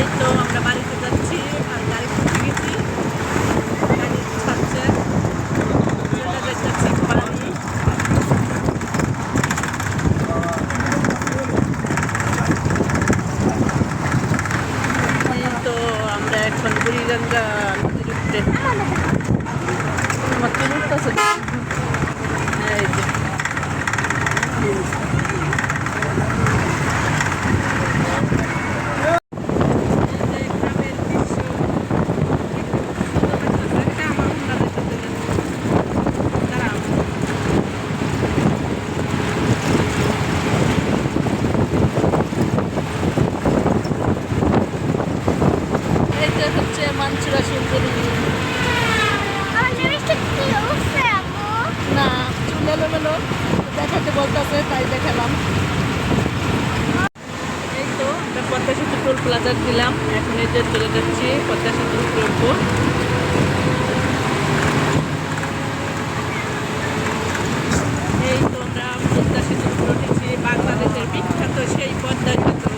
এই তো আমরা বাড়িতে যাচ্ছি আর গাড়ি খুঁজে গেছি তো আমরা এখন বুড়িগঙ্গা নদীর আমার তো উঠতেছে এই যে হচ্ছে মানচুরা সুন্দরী আমার জিনিসটা কি অবস্থা আপু? না চুল এলোমেলো দেখাতে বলতেছে তাই দেখালাম। এই তো আমরা পদ্মা সেতু টোল প্লাজার দিলাম এখন এই যে চলে যাচ্ছি পদ্মা সেতু উঠবো এই তো আমরা পদ্মা সেতু উঠেছি বাংলাদেশের বিখ্যাত সেই পদ্মা সেতু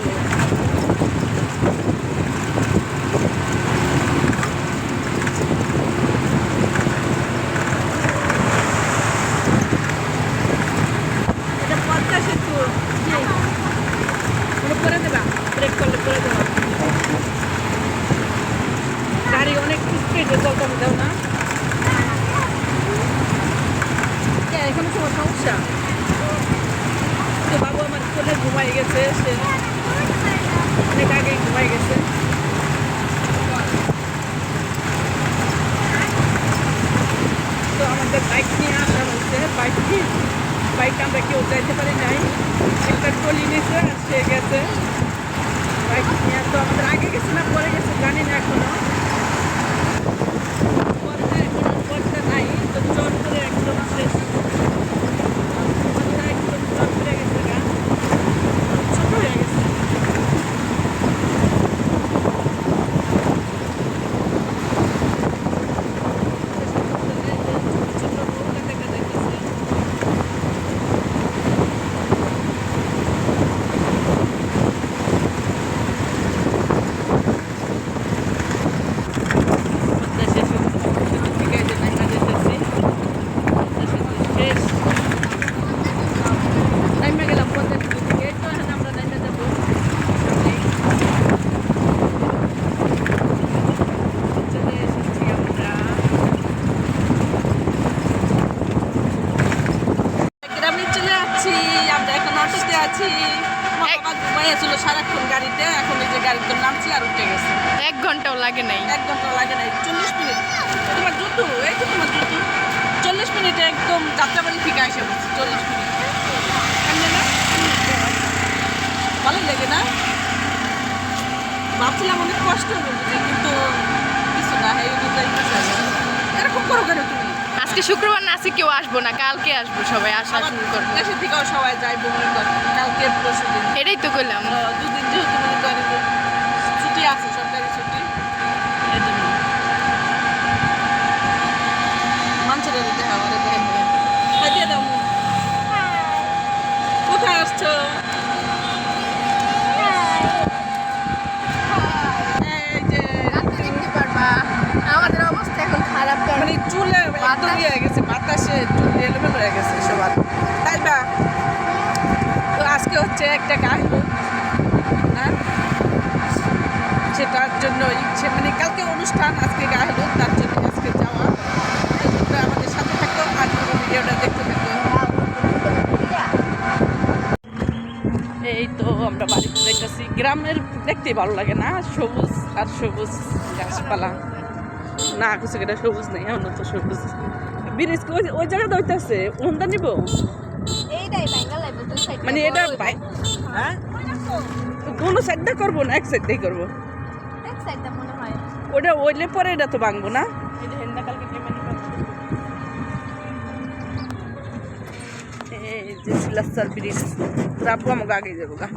এটা পদ্মা সেতু জি ওটা করে দেবা ব্রেক করলে করে দেবা গাড়ি অনেক স্পিডে চলতে হবে দাও না কে, এখানে কোনো সমস্যা তো বাবু আমার কোলে ঘুমাই গেছে সে অনেক আগেই ঘুমাই গেছে তো আমাদের বাইক নিয়ে আসা হয়েছে বাইক নিয়ে বাইক আমরা কেউ যাইতে পারি নাই একটা টলি নিচে আর সে গেছে বাইক নিয়ে তো আমাদের আগে গেছে না পরে গেছে জানি না এখনও পরটা এখনও পরটা নাই তো চট করে একদম শেষ পরটা একদম চট করে গেছে গা ছোট হয়ে গেছে ছোট বউটা দেখা যাইতেছে পদ্মা সেতু সেতু থেকে এই যে নাইমা যেতেছি পদ্মা সেতু শেষ নাইমা গেলাম পদ্মা সেতু থেকে এই তো এখন আমরা নাইমা যাব সামনেই। চলে এসেছি আমরা গ্রামে চলে যাচ্ছি আমরা এখন অটোতে আছি বাবা ঘুমাইয়াছিল সারাক্ষণ গাড়িতে এখন এই যে গাড়িতে নামছি আর উঠে গেছে। এক ঘন্টাও লাগে নাই। এক ঘণ্টা লাগে নাই চল্লিশ মিনিট। তোমার জুতু এই তো তোমার জুতু চল্লিশ মিনিটে একদম যাত্রাবাড়ি থেকে এসে বলছি চল্লিশ মিনিট। কেমনে না? ভালো লাগে না? ভাবছিলাম অনেক কষ্ট হবে কিন্তু কিছু না এই আজকে শুক্রবার না আজকে কেউ আসব না কালকে আসব সবাই আসা শুরু করব। দেশের থেকেও সবাই যাইবো মনে কর কালকে পরশু দিন। এটাই তো করলাম দুদিন যেহেতু মনে করেন যে ছুটি আছে সরকারি ছুটি। মানুষের দেখা করে দাও মু। কোথায় আসছো এই যে দেখতে পারবা আমাদের অবস্থা এখন খারাপ মানে চুলে একদম ইয়ে হয়ে গেছে বাতাসে চুল এলোমেলো হয়ে গেছে সবার তাই বা তো হচ্ছে একটা গায়ে হ্যাঁ? সেটার জন্য ইচ্ছে মানে কালকে অনুষ্ঠান, আজকে গায়ে হলুদ তার জন্য আজকে যাওয়া। আমাদের সাথে থাকো, আর ভিডিওটা দেখতে এই তো আমরা বাড়িতে যাইতেছি গ্রামের দেখতে ভালো লাগে না, সবুজ আর সবুজ গাছপালা। না, কিছু সবুজ নেই এমন তো সবুজ। ব্রিজ ওই জায়গাটা হইতেছে? ওনটা নিব? মানে এটা পাই হ্যাঁ? কোনো সাইডটা করব না এক সাইডটাই করব। মনে ওটা ওইলে পরে এটা তো ভাঙবো না। এই যে সিলাসার ব্রিজ রাখব আমাকে আগে যাব গা।